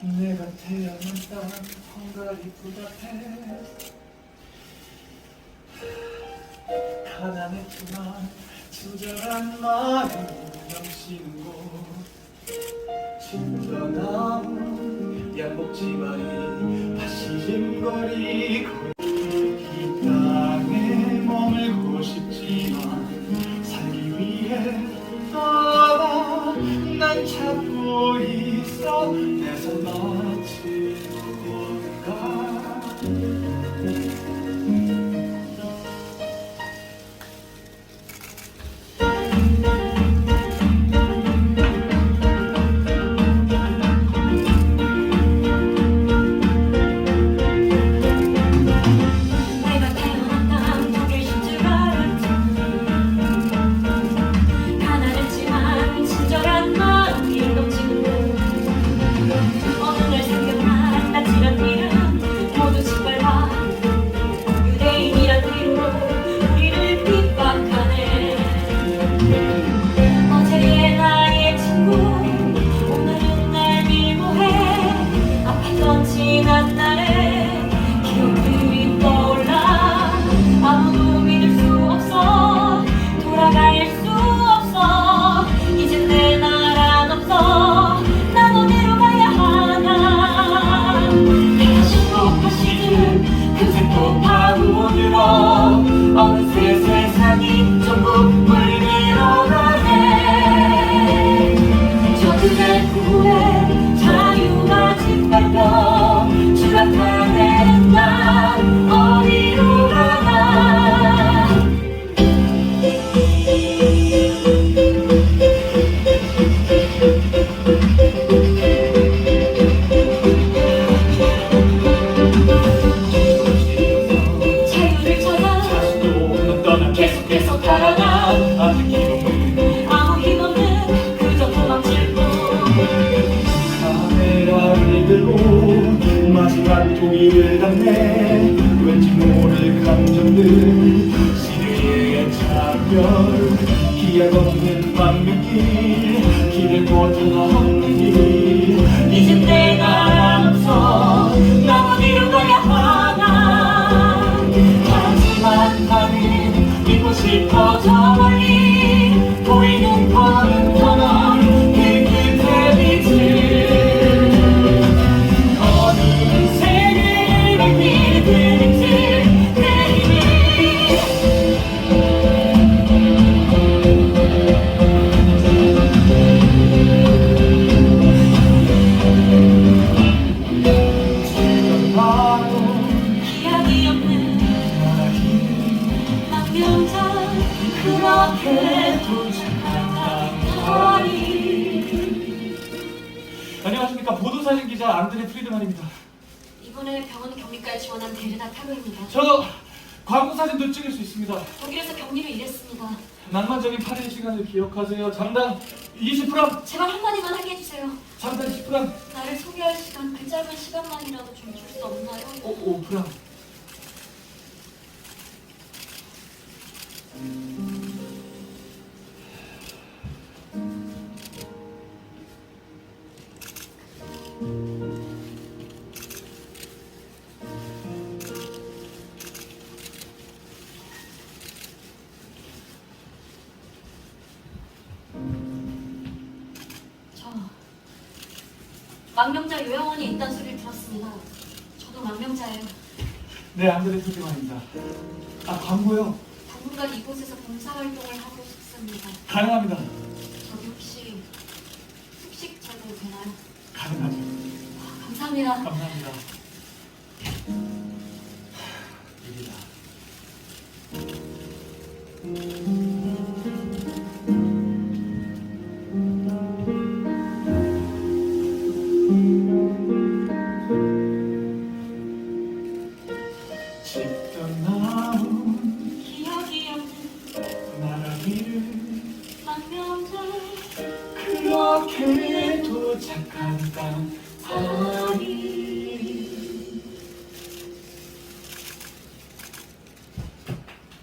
내가 태어난 땅 헝가리 부다페스트 가난했지만 친절한 마음 넘치는 곳 진정한 양복지마이 파시즘거리고 이 땅에 머물고 싶지만 살기 위해 떠나 난 찾고 있 어 내손 마치 무언가 내가 계속해서 달아나 아직 기억없는 아무 힘없는 그저 도망칠 뿐 카메라를 들고 마지막 동의를 담네 왠지 모를 감정들 시류의 차별. 기약 없는 방명길 길을 걷는 없는 길 이젠 내가 없어. 나 어디로 가야 하나. 하지만 믿고 싶어 저 멀리 사진 기자 안드레 프리드만입니다. 이번에 병원 격리까지 지원한 베르나 타로입니다. 저 광고 사진도 찍을 수 있습니다. 독일에서 격리를 일했습니다. 낭만적인 8일 시간을 기억하세요. 장당 20g 제발 한마디만 하게 해주세요. 장당 10g 나를 소개할 시간 그 짧은 시간만이라도 좀 줄 수 없나요? 5, 5g 저 망명자 요양원이 있다는 소리를 들었습니다. 저도 망명자예요. 네 안드레 프리드만입니다. 아 광고요? 당분간 이곳에서 봉사활동을 하고 싶습니다. 가능합니다. 저기 혹시 숙식 제도 되나요? 가능하죠. 아, 감사합니다. 감사합니다 집던 나무 기억이 없는 나라기를 망명자 그렇게 도 착한 땅 거리